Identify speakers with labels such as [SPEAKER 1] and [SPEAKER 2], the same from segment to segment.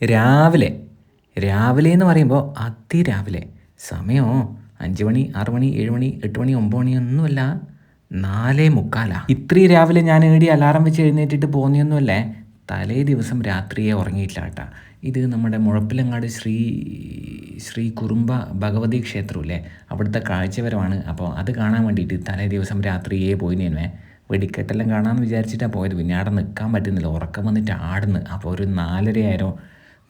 [SPEAKER 1] രാവിലെ. രാവിലെ എന്ന് പറയുമ്പോൾ അതിരാവിലെ. സമയമോ അഞ്ച് മണി ആറ് മണി ഏഴ് മണി എട്ട് മണി ഒമ്പത് മണി ഒന്നുമല്ല നാലേ മുക്കാലാ. ഇത്രയും രാവിലെ ഞാൻ ഏടി അലാറം വെച്ച് എഴുന്നേറ്റിട്ട് പോകുന്നൊന്നുമല്ലേ തലേ ദിവസം രാത്രിയെ ഉറങ്ങിയിട്ടില്ല കേട്ടാ. ഇത് നമ്മുടെ മുഴപ്പിലങ്ങാട് ശ്രീ ശ്രീ കുറുമ്പ ഭഗവതി ക്ഷേത്രമില്ലേ? അവിടുത്തെ കാഴ്ചവരമാണ്. അപ്പോൾ അത് കാണാൻ വേണ്ടിയിട്ട് തലേ ദിവസം രാത്രിയെ പോയി ഞാൻ വെടിക്കെട്ടെല്ലാം കാണാമെന്ന് വിചാരിച്ചിട്ടാണ് പോയത്. പിന്നെ അവിടെ നിൽക്കാൻ പറ്റുന്നില്ല. ഉറക്കം വന്നിട്ട് ആടുന്നു. അപ്പോൾ ഒരു നാലര ആയിരം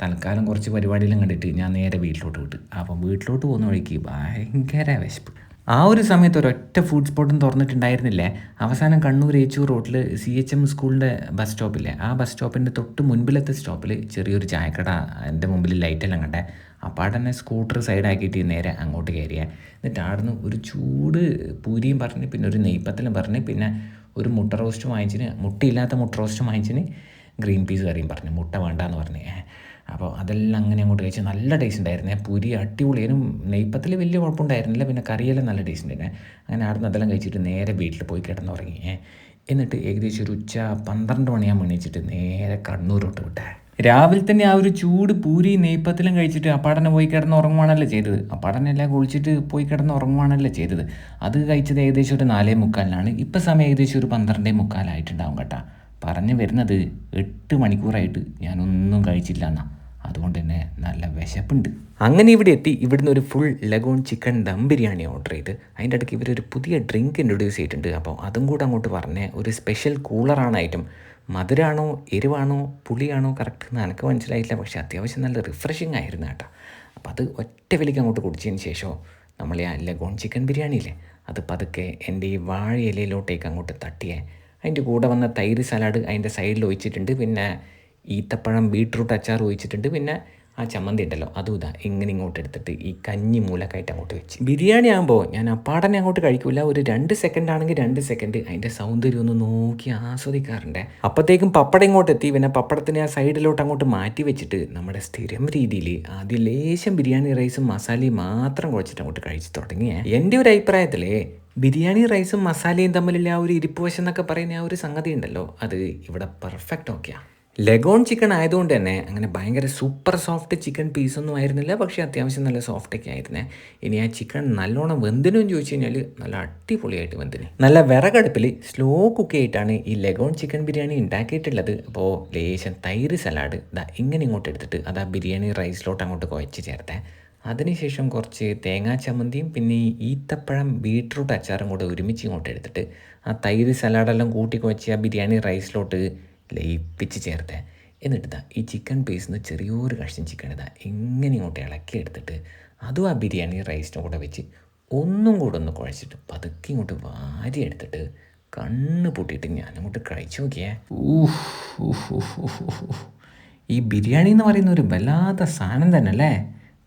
[SPEAKER 1] തൽക്കാലം കുറച്ച് പരിപാടിയെല്ലാം കണ്ടിട്ട് ഞാൻ നേരെ വീട്ടിലോട്ട് വിട്ടു. അപ്പം വീട്ടിലോട്ട് പോകുന്ന വഴിക്ക് ഭയങ്കര വിശപ്പ്. ആ ഒരു സമയത്ത് ഒരൊറ്റ ഫുഡ് സ്പോട്ടും തുറന്നിട്ടുണ്ടായിരുന്നില്ലേ. അവസാനം കണ്ണൂർ ഏച്ചൂർ റോഡിൽ സി എച്ച് എം സ്കൂളിന്റെ ബസ് സ്റ്റോപ്പില്ലേ ആ ബസ് സ്റ്റോപ്പിന്റെ തൊട്ട് മുൻപിലത്തെ സ്റ്റോപ്പിൽ ചെറിയൊരു ചായക്കട എന്റെ മുമ്പിൽ ലൈറ്റെല്ലാം കണ്ടേ. അപ്പോൾ തന്നെ സ്കൂട്ടർ സൈഡാക്കിയിട്ട് നേരെ അങ്ങോട്ട് കയറിയ എന്നിട്ട് അവിടുന്ന് ഒരു ചൂട് പൂരിയും പറഞ്ഞ് പിന്നെ ഒരു നെയ്പ്പത്തലും പറഞ്ഞ് പിന്നെ ഒരു മുട്ട റോസ്റ്റ് വാങ്ങിച്ചിന് മുട്ടയില്ലാത്ത മുട്ട റോസ്റ്റ് വാങ്ങിച്ചിന് ഗ്രീൻ പീസ് കറിയും പറഞ്ഞു മുട്ട വേണ്ടാന്ന് പറഞ്ഞ്. അപ്പോൾ അതെല്ലാം അങ്ങനെ അങ്ങോട്ട് കഴിച്ച് നല്ല ടേസ്റ്റ് ഉണ്ടായിരുന്നേ. പുരി അടിപൊളിയാനും നെയ്പ്പത്തിൽ വലിയ കുഴപ്പമുണ്ടായിരുന്നില്ല. പിന്നെ കറിയെല്ലാം നല്ല ടേസ്റ്റ് ഉണ്ടായിരുന്നേ. അങ്ങനെ അവിടുന്ന് അതെല്ലാം കഴിച്ചിട്ട് നേരെ വീട്ടിൽ പോയി കിടന്നുറങ്ങി. എന്നിട്ട് ഏകദേശം ഒരു ഉച്ച പന്ത്രണ്ട് മണിയാകുമ്പോൾ എണീച്ചിട്ട് നേരെ കണ്ണൂരോട്ട് വിട്ടേ. രാവിലെ തന്നെ ആ ഒരു ചൂട് പൂരി നെയ്പ്പത്തിലും കഴിച്ചിട്ട് അപ്പാടനെ പോയി കിടന്ന് ഉറങ്ങുവാണല്ലോ ചെയ്തത് അപ്പാടനെല്ലാം കുളിച്ചിട്ട് പോയി കിടന്ന് ഉറങ്ങുവാണല്ലോ ചെയ്തത്. അത് കഴിച്ചത് ഏകദേശം ഒരു നാലേ മുക്കാലിനാണ്. ഇപ്പം സമയം ഏകദേശം ഒരു പന്ത്രണ്ടേ മുക്കാലായിട്ടുണ്ടാവും കേട്ടാ. പറഞ്ഞു വരുന്നത് എട്ട് മണിക്കൂറായിട്ട് ഞാനൊന്നും കഴിച്ചില്ല എന്നാ. അതുകൊണ്ട് തന്നെ നല്ല വിശപ്പുണ്ട്. അങ്ങനെ ഇവിടെ എത്തി. ഇവിടുന്ന് ഒരു full leghorn chicken dum biryani order ചെയ്ത്. അതിന്റെ ഇടയ്ക്ക് ഇവരൊരു പുതിയ ഡ്രിങ്ക് ഇൻട്രൊഡ്യൂസ് ചെയ്തിട്ടുണ്ട്. അപ്പോൾ അതും കൂടെ അങ്ങോട്ട് പറഞ്ഞ് ഒരു സ്പെഷ്യൽ കൂളറാണ് ഐറ്റം മധുരാണോ എരിവാണോ പുളിയാണോ കറക്റ്റ് എന്ന് എനിക്ക് മനസ്സിലായില്ല. പക്ഷേ അത്യാവശ്യം നല്ല റിഫ്രഷിങ് ആയിരുന്നു കേട്ടോ. അപ്പോൾ അത് ഒറ്റ വിലയ്ക്ക് അങ്ങോട്ട് കുടിച്ചതിന് ശേഷം നമ്മൾ ആ ലഗോൺ ചിക്കൻ ബിരിയാണിയില്ലേ അത് പതുക്കെ എന്റെ ഈ വാഴ ഇലയിലോട്ടേക്ക് അങ്ങോട്ട് തട്ടിയേ. അതിന്റെ കൂടെ വന്ന തൈര് സലാഡ് അതിന്റെ സൈഡിൽ ഒഴിച്ചിട്ടുണ്ട്. പിന്നെ ഈത്തപ്പഴം ബീട്രൂട്ട് അച്ചാർ ഒഴിച്ചിട്ടുണ്ട്. പിന്നെ ആ ചമ്മന്തി ഉണ്ടല്ലോ അതും ഇതാ ഇങ്ങനെ ഇങ്ങോട്ട് എടുത്തിട്ട് ഈ കഞ്ഞി മൂലക്കായിട്ട് അങ്ങോട്ട് വെച്ച്. ബിരിയാണി ആകുമ്പോൾ ഞാൻ അപ്പാടനെ അങ്ങോട്ട് കഴിക്കില്ല ഒരു രണ്ട് സെക്കൻഡ് ആണെങ്കിൽ രണ്ട് സെക്കൻഡ് അതിന്റെ സൗന്ദര്യം ഒന്ന് നോക്കി ആസ്വദിക്കാറുണ്ട്. അപ്പോഴത്തേക്കും പപ്പട ഇങ്ങോട്ട് എത്തി. പിന്നെ പപ്പടത്തിനെ ആ സൈഡിലോട്ട് അങ്ങോട്ട് മാറ്റി വെച്ചിട്ട് നമ്മുടെ സ്ഥിരം രീതിയിൽ ആദ്യം ലേശം ബിരിയാണി റൈസും മസാലയും മാത്രം കുഴച്ചിട്ട് അങ്ങോട്ട് കഴിച്ചു തുടങ്ങിയ. എന്റെ ഒരു അഭിപ്രായത്തിലേ ബിരിയാണി റൈസും മസാലയും തമ്മിലുള്ള ആ ഒരു ഇരിപ്പ് വശം എന്നൊക്കെ പറയുന്ന ആ ഒരു സംഗതി ഉണ്ടല്ലോ അത് ഇവിടെ പെർഫെക്റ്റ് ഓക്കെയാണ് ലഗോൺ ചിക്കൻ ആയതുകൊണ്ട് തന്നെ അങ്ങനെ ഭയങ്കര സൂപ്പർ സോഫ്റ്റ് ചിക്കൻ പീസൊന്നും ആയിരുന്നില്ല. പക്ഷേ അത്യാവശ്യം നല്ല സോഫ്റ്റൊക്കെ ആയിരുന്നേ. ഇനി ആ ചിക്കൻ നല്ലോണം വെന്തിനും ചോദിച്ചു കഴിഞ്ഞാൽ നല്ല അടിപൊളിയായിട്ട് വെന്തിന്. നല്ല വിറകടുപ്പിൽ സ്ലോ കുക്ക് ചെയ്തിട്ടാണ് ഈ ലെഗോൺ ചിക്കൻ ബിരിയാണി ഉണ്ടാക്കിയിട്ടുള്ളത്. അപ്പോൾ ലേശം തൈര് സലാഡ് ഇതാ ഇങ്ങനെ ഇങ്ങോട്ട് എടുത്തിട്ട് അത് ആ ബിരിയാണി റൈസിലോട്ട് അങ്ങോട്ട് കുഴച്ച് ചേർത്തേ. അതിനുശേഷം കുറച്ച് തേങ്ങാ ചമ്മന്തിയും പിന്നെ ഈ ഈത്തപ്പഴം ബീട്രൂട്ട് അച്ചാറും കൂടെ ഒരുമിച്ച് ഇങ്ങോട്ട് എടുത്തിട്ട് ആ തൈര് സലാഡെല്ലാം കൂട്ടി കുഴച്ച് ആ ബിരിയാണി റൈസിലോട്ട് ലയിപ്പിച്ച് ചേർത്ത്. എന്നിട്ട് ഈ ചിക്കൻ പീസിന്ന് ചെറിയൊരു കഷ്ണം ചിക്കൻ ഇതാ ഇങ്ങനെ ഇങ്ങോട്ട് ഇളക്കി എടുത്തിട്ട് അതും ആ ബിരിയാണി റൈസിന്റെ കൂടെ വെച്ച് ഒന്നും കൂടെ ഒന്ന് കുഴച്ചിട്ട് പതുക്കെ ഇങ്ങോട്ട് വാരി എടുത്തിട്ട് കണ്ണ് പൂട്ടിയിട്ട് ഞാനങ്ങോട്ട് കഴിച്ചു നോക്കിയേ. ഊഹ്. ഈ ബിരിയാണി എന്ന് പറയുന്ന ഒരു വല്ലാത്ത സാധനം തന്നെ അല്ലേ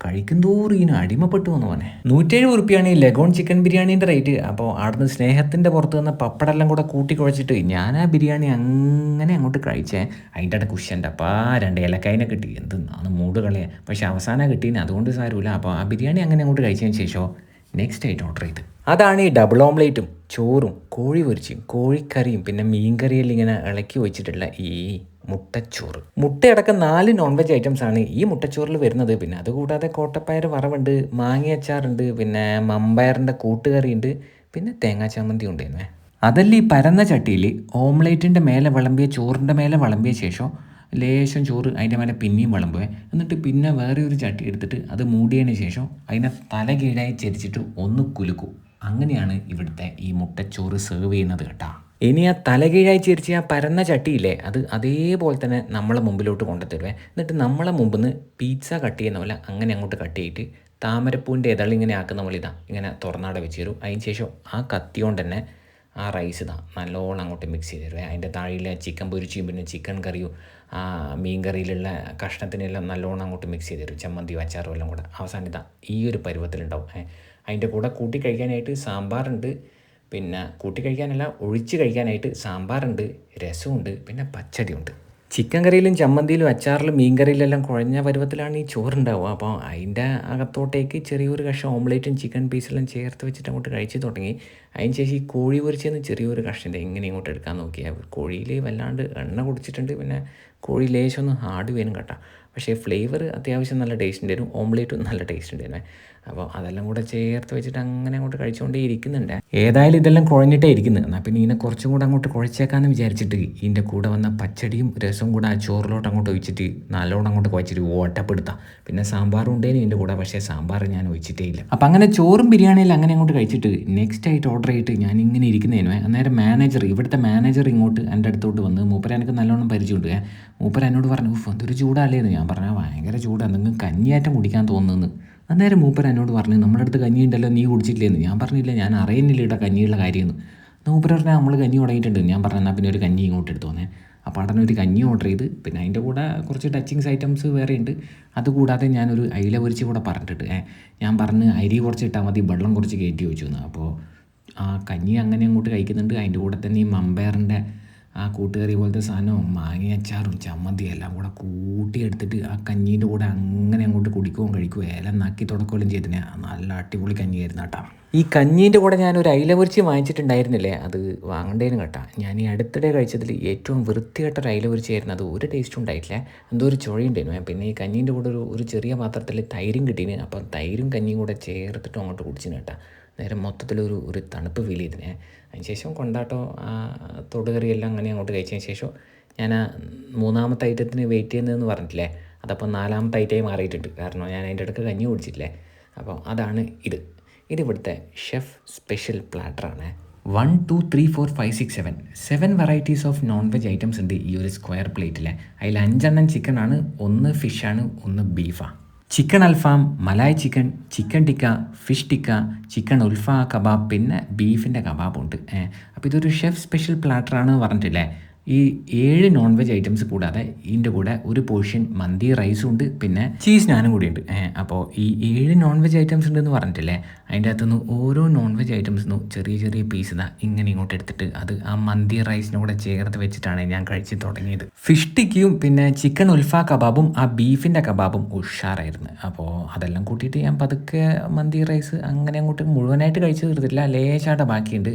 [SPEAKER 1] കഴിക്കുന്തോറും ഇങ്ങനെ അടിമപ്പെട്ടു എന്ന് പറഞ്ഞേ നൂറ്റേഴ് ഉറുപ്പിയാണ് ഈ ലഗോൺ ചിക്കൻ ബിരിയാണീന്റെ റേറ്റ്. അപ്പോൾ അവിടുന്ന് സ്നേഹത്തിന്റെ പുറത്ത് വന്ന പപ്പടെല്ലാം കൂടെ കൂട്ടി കുഴച്ചിട്ട് ഞാൻ ആ ബിരിയാണി അങ്ങനെ അങ്ങോട്ട് കഴിച്ചേ. അതിന്റെ ഇടയ്ക്ക് കുഷ്യന്റെ അപ്പാ രണ്ട് ഇലക്കായനെ കിട്ടി. എന്ത് നാന്ന് മൂട് കളയാ. പക്ഷെ അവസാനം കിട്ടീന് അതുകൊണ്ട് സാരമില്ല. അപ്പോൾ ആ ബിരിയാണി അങ്ങനെ അങ്ങോട്ട് കഴിച്ചതിന് ശേഷം നെക്സ്റ്റ് ആയിട്ട് ഓർഡർ ചെയ്ത്. അതാണ് ഈ ഡബിൾ ഓംലേറ്റും ചോറും കോഴി പൊരിച്ചും കോഴിക്കറിയും പിന്നെ മീൻകറിയെല്ലാം ഇങ്ങനെ ഇളക്കി വെച്ചിട്ടുള്ള ഈ മുട്ടച്ചോറ്. മുട്ടയടക്കം നാല് നോൺ വെജ് ഐറ്റംസ് ആണ് ഈ മുട്ടച്ചോറിൽ വരുന്നത്. പിന്നെ അതുകൂടാതെ കോട്ടപ്പയർ വറവുണ്ട് മാങ്ങയച്ചാറുണ്ട് പിന്നെ മമ്പയറിന്റെ കൂട്ടുകറിയുണ്ട് പിന്നെ തേങ്ങാ ചമ്മന്തി ഉണ്ടായിരുന്നേ അതല്ല ഈ പരന്ന ചട്ടിയിൽ ഓംലേറ്റിന്റെ മേലെ വിളമ്പിയ ചോറിന്റെ മേലെ വിളമ്പിയ ശേഷം ലേശം ചോറ് അതിന്റെ മേലെ പിന്നെയും വിളമ്പുവേ. എന്നിട്ട് പിന്നെ വേറെ ഒരു ചട്ടി എടുത്തിട്ട് അത് മൂടിയതിന് ശേഷം അതിനെ തല കീഴായി ചരിച്ചിട്ട് ഒന്ന് കുലുക്കും. അങ്ങനെയാണ് ഇവിടുത്തെ ഈ മുട്ടച്ചോറ് സെർവ് ചെയ്യുന്നത് കേട്ടാ. ഇനി ആ തലകീഴായി ചിരിച്ച് ആ പരന്ന ചട്ടിയില്ലേ അത് അതേപോലെ തന്നെ നമ്മളെ മുമ്പിലോട്ട് കൊണ്ടുത്തരുവേ. എന്നിട്ട് നമ്മളെ മുമ്പിൽ നിന്ന് പീസ കട്ട് ചെയ്യുന്ന പോലെ അങ്ങനെ അങ്ങോട്ട് കട്ട് ചെയ്തിട്ട് താമരപ്പൂവിന്റെ ഇതൾ ഇങ്ങനെ ആക്കുന്ന പോലെ ഇതാ ഇങ്ങനെ തുറന്നാടെ വെച്ച് തരും. അതിന് ശേഷം ആ കത്തി കൊണ്ട് തന്നെ ആ റൈസ് ഇതാ നല്ലോണം അങ്ങോട്ട് മിക്സ് ചെയ്ത് തരുവേ അതിന്റെ താഴെയിലെ ചിക്കൻ പൊരിച്ചിയും പിന്നെ ചിക്കൻ കറിയും ആ മീൻ കറിയിലുള്ള കഷ്ണത്തിനെല്ലാം നല്ലോണം അങ്ങോട്ട് മിക്സ് ചെയ്ത് തരും. ചമ്മന്തിയും അച്ചാറും എല്ലാം കൂടെ. അവസാനം ഇതാ ഈ ഒരു പരുവത്തിലുണ്ടാവും. അതിന്റെ കൂടെ കൂട്ടി കഴിക്കാനായിട്ട് സാമ്പാറുണ്ട്. പിന്നെ കൂട്ടി കഴിക്കാനല്ല ഒഴിച്ച് കഴിക്കാനായിട്ട് സാമ്പാറുണ്ട് രസമുണ്ട് പിന്നെ പച്ചടിയുണ്ട്. ചിക്കൻ കറിയിലും ചമ്മന്തിയിലും അച്ചാറിലും മീൻ കറിയിലെല്ലാം കുഴഞ്ഞ പരുവത്തിലാണ് ഈ ചോറുണ്ടാവുക. അപ്പോൾ അതിന്റെ അകത്തോട്ടേക്ക് ചെറിയൊരു കഷ്ണം ഓംലേറ്റും ചിക്കൻ പീസെല്ലാം ചേർത്ത് വെച്ചിട്ട് അങ്ങോട്ട് കഴിച്ചു തുടങ്ങി. അതിന് ശേഷം ഈ കോഴി പൊരിച്ചെന്ന് ചെറിയൊരു കഷ്ണം ഇങ്ങനെ ഇങ്ങോട്ട് എടുക്കാൻ നോക്കിയാൽ കോഴിയിൽ വല്ലാണ്ട് എണ്ണ കുടിച്ചിട്ടുണ്ട്. പിന്നെ കോഴി ലേശം ഹാർഡ് വേണം കേട്ടോ. പക്ഷേ ഫ്ലേവർ അത്യാവശ്യം നല്ല ടേസ്റ്റ് ഉണ്ടായിരുന്നു ഓംലേറ്റും നല്ല ടേസ്റ്റ് ഉണ്ടായിരുന്നു അപ്പോൾ അതെല്ലാം കൂടെ ചേർത്ത് വെച്ചിട്ട് അങ്ങനെ അങ്ങോട്ട് കഴിച്ചുകൊണ്ടേ ഇരിക്കുന്നുണ്ട്. ഏതായാലും ഇതെല്ലാം കുഴഞ്ഞിട്ടേ ഇരിക്കുന്നത് എന്നാൽ പിന്നെ ഇതിനെ കുറച്ചും കൂടെ അങ്ങോട്ട് കുഴച്ചേക്കാന്ന് വിചാരിച്ചിട്ട് ഇതിന്റെ കൂടെ വന്ന പച്ചടിയും രസവും കൂടെ ആ ചോറിലോട്ട് അങ്ങോട്ട് ഒഴിച്ചിട്ട് നല്ലോണം അങ്ങോട്ട് കുഴച്ചിട്ട് ഓട്ടപ്പെടുത്താം. പിന്നെ സാമ്പാറും ഉണ്ടേനും ഇതിന്റെ കൂടെ പക്ഷേ സാമ്പാർ ഞാൻ ഒഴിച്ചിട്ടേ ഇല്ല. അപ്പം അങ്ങനെ ചോറും ബിരിയാണിയിൽ അങ്ങനെ അങ്ങോട്ട് കഴിച്ചിട്ട് നെക്സ്റ്റ് ആയിട്ട് ഓർഡർ ചെയ്തിട്ട് ഞാൻ ഇങ്ങനെ ഇരിക്കുന്നതിനു അന്നേരം മാനേജർ ഇവിടുത്തെ മാനേജർ ഇങ്ങോട്ട് എന്റെ അടുത്തോട്ട് വന്ന് മൂപ്പര എനിക്ക് നല്ലോണം പരിചയമുണ്ട്. മൂപ്പര എന്നോട് പറഞ്ഞു ഉഫ് എന്തൊരു ചൂടല്ലേന്ന് ഞാൻ പറഞ്ഞാൽ ഭയങ്കര ചൂടാണ് നിങ്ങൾക്ക് കഞ്ഞിയാറ്റം കുടിക്കാൻ തോന്നുന്നു. അന്നേരം മൂപ്പർ എന്നോട് പറഞ്ഞു നമ്മുടെ അടുത്ത് കഞ്ഞി ഉണ്ടല്ലോ നീ കുടിച്ചിട്ടില്ലേന്ന്. ഞാൻ പറഞ്ഞില്ല ഞാൻ അറിയുന്നില്ല ഇവിടെ കഞ്ഞിയുള്ള കാര്യമെന്ന്. മൂപ്പർ പറഞ്ഞാൽ നമ്മൾ കഞ്ഞി തുടങ്ങിയിട്ടുണ്ട്. ഞാൻ പറഞ്ഞു എന്നാൽ പിന്നെ ഒരു കഞ്ഞി ഇങ്ങോട്ട് എടുത്തു വന്നേ. അപ്പോൾ അവിടെ ഒരു കഞ്ഞി ഓർഡർ ചെയ്ത് പിന്നെ അതിന്റെ കൂടെ കുറച്ച് ടച്ചിങ്സ് ഐറ്റംസ് വേറെ ഉണ്ട്. അതുകൂടാതെ ഞാനൊരു അയില പൊരിച്ച് കൂടെ പറഞ്ഞിട്ട് ഞാൻ പറഞ്ഞ് അരി കുറച്ച് ഇട്ടാൽ മതി വെള്ളം കുറച്ച് കയറ്റി വെച്ചു അപ്പോൾ ആ കഞ്ഞി അങ്ങനെ അങ്ങോട്ട് കഴിക്കുന്നുണ്ട്. അതിന്റെ കൂടെ തന്നെ ഈ മമ്പയറിന്റെ ആ കൂട്ടുകറി പോലത്തെ സാധനവും മാങ്ങ അച്ചാറും ചമ്മന്തി എല്ലാം കൂടെ കൂട്ടിയെടുത്തിട്ട് ആ കഞ്ഞീന്റെ കൂടെ അങ്ങനെ അങ്ങോട്ട് കുടിക്കുകയും കഴിക്കുകയും എല്ലാം നക്കി തുടക്കുകയും ചെയ്തിന്. നല്ല അടിപൊളി കഞ്ഞിയായിരുന്നു കേട്ടോ. ഈ കഞ്ഞീന്റെ കൂടെ ഞാൻ ഒരു അയില പൊരിച്ച് വാങ്ങിച്ചിട്ടുണ്ടായിരുന്നില്ലേ? അത് വാങ്ങണ്ടേനും കേട്ടോ. ഞാൻ ഈ അടുത്തിടെ കഴിച്ചതിൽ ഏറ്റവും വൃത്തികെട്ട ഒരു അയില പൊരിച്ചായിരുന്നു അത് ഒരു ടേസ്റ്റും ഉണ്ടായിട്ടില്ല. എന്തോ ഒരു ചുഴയുണ്ടായിരുന്നു പിന്നെ ഈ കഞ്ഞീന്റെ കൂടെ ഒരു ഒരു ചെറിയ പാത്രത്തിൽ തൈരും കിട്ടീന്. അപ്പം തൈരും കഞ്ഞിയും കൂടെ ചേർത്തിട്ട് അങ്ങോട്ട് കുടിച്ചിന് കേട്ടോ. നേരെ മൊത്തത്തിലൊരു ഒരു തണുപ്പ് ഫീൽ ചെയ്തിനെ. അതിന് ശേഷം കൊണ്ടാട്ടോ ആ തൊടുകറിയെല്ലാം അങ്ങനെ അങ്ങോട്ട് കഴിച്ചതിന് ശേഷം ഞാൻ ആ മൂന്നാമത്തെ ഐറ്റത്തിന് വെയിറ്റ് ചെയ്യുന്നതെന്ന് പറഞ്ഞിട്ടില്ലേ? അതപ്പോൾ നാലാമത്തെ ഐറ്റമായി മാറിയിട്ടുണ്ട്. കാരണം ഞാൻ അതിന്റെ ഇടയ്ക്ക് കഞ്ഞി കുടിച്ചിട്ടില്ലേ? അപ്പോൾ അതാണ് ഇത്. ഇതിവിടുത്തെ chef special പ്ലാറ്ററാണ് one two three four five six seven seven varieties of non veg items ഉണ്ട് ഈ ഒരു സ്ക്വയർ പ്ലേറ്റിൽ അതിൽ അഞ്ചെണ്ണം ചിക്കനാണ് ഒന്ന് ഫിഷാണ് ഒന്ന് ബീഫാണ് chicken alfaham malai chicken chicken tikka fish tikka chicken Ulfa kebab പിന്നെ ബീഫിന്റെ കബാബുണ്ട്. അപ്പോൾ ഇതൊരു ഷെഫ് സ്പെഷ്യൽ പ്ലാറ്ററാണ് പറഞ്ഞിട്ടില്ലേ? ഈ ഏഴ് നോൺ വെജ് ഐറ്റംസ് കൂടാതെ ഇതിന്റെ കൂടെ ഒരു പോർഷൻ മന്തി റൈസും ഉണ്ട് പിന്നെ ചീസ് നാനും കൂടി ഉണ്ട്. അപ്പോൾ ഈ ഏഴ് നോൺ വെജ് ഐറ്റംസ് ഉണ്ടെന്ന് പറഞ്ഞിട്ടില്ലേ? അതിന്റെ അകത്തുനിന്ന് ഓരോ നോൺ വെജ് ഐറ്റംസിനും ചെറിയ ചെറിയ പീസ് ഇതാ ഇങ്ങനെ ഇങ്ങോട്ട് എടുത്തിട്ട് അത് ആ മന്തി റൈസിനെ കൂടെ ചേർത്ത് വെച്ചിട്ടാണ് ഞാൻ കഴിച്ച് തുടങ്ങിയത്. ഫിഷ് ടിക്കിയും പിന്നെ ചിക്കൻ ഉൽഫ കബാബും ആ ബീഫിന്റെ കബാബും ഉഷാറായിരുന്നു. അപ്പോൾ അതെല്ലാം കൂട്ടിയിട്ട് ഞാൻ പതുക്കെ മന്തി റൈസ് അങ്ങനെ അങ്ങോട്ട് മുഴുവനായിട്ട് കഴിച്ച് തീർത്തിട്ടില്ല. ലേശാട്ട ബാക്കിയുണ്ട്.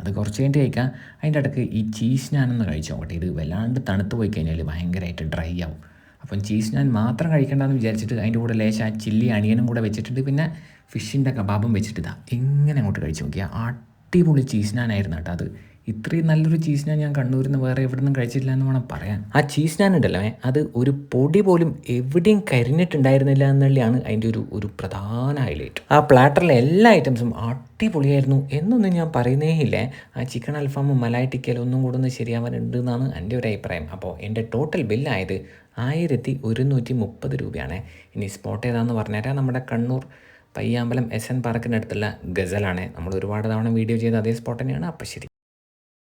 [SPEAKER 1] അത് കുറച്ച് കഴിഞ്ഞിട്ട് കഴിക്കാം. അതിന്റെ ഇടയ്ക്ക് ഈ ചീസ് ഞാനൊന്ന് കഴിച്ചു നോക്കട്ടെ. ഇത് വല്ലാണ്ട് തണുത്ത് പോയി കഴിഞ്ഞാൽ ഭയങ്കരമായിട്ട് ഡ്രൈ ആവും. അപ്പം ചീസ് ഞാൻ മാത്രം കഴിക്കേണ്ടെന്ന് വിചാരിച്ചിട്ട് അതിന്റെ കൂടെ ലേശ ചില്ലി അണിയനും കൂടെ വെച്ചിട്ടുണ്ട്. പിന്നെ ഫിഷിന്റെ കബാബും വെച്ചിട്ട് എങ്ങനെ അങ്ങോട്ട് കഴിച്ച് നോക്കിയാൽ അടിപൊളി ചീസ് നാനായിരുന്നു കേട്ടോ അത്. ഇത്രയും നല്ലൊരു ചീസ് ഞാൻ ഞാൻ കണ്ണൂരിൽ നിന്ന് വേറെ എവിടെ നിന്നും കഴിച്ചിട്ടില്ല എന്ന് വേണം പറയാൻ. ആ ചീസ് ഞാൻ ഉണ്ടല്ലോ അത് ഒരു പൊടി പോലും എവിടെയും കരിഞ്ഞിട്ടുണ്ടായിരുന്നില്ല എന്നുള്ളതാണ് അതിന്റെ ഒരു ഒരു പ്രധാന ഹൈലൈറ്റ് ആ പ്ലാറ്ററിലെ എല്ലാ ഐറ്റംസും അടിപൊളിയായിരുന്നു എന്നൊന്നും ഞാൻ പറയുന്നേ ഇല്ല ആ ചിക്കൻ അൽഫാമും മലായി ടിക്കലും ഒന്നും കൂടെ ഒന്ന് ശരിയാവാനുണ്ട് എന്നാണ് എന്റെ ഒരു അഭിപ്രായം. അപ്പോൾ എന്റെ ടോട്ടൽ ബില്ലായത് ആയിരത്തി ഒരുന്നൂറ്റി മുപ്പത് രൂപയാണ്. ഇനി സ്പോട്ട് ഏതാണെന്ന് പറഞ്ഞുതരാം. നമ്മുടെ കണ്ണൂർ പയ്യാമ്പലം എസ് എൻ പാർക്കിനടുത്തുള്ള ഗസലാണ്. നമ്മൾ ഒരുപാട് തവണ വീഡിയോ ചെയ്ത അതേ സ്പോട്ട് തന്നെയാണ്. അപ്പം ശരി.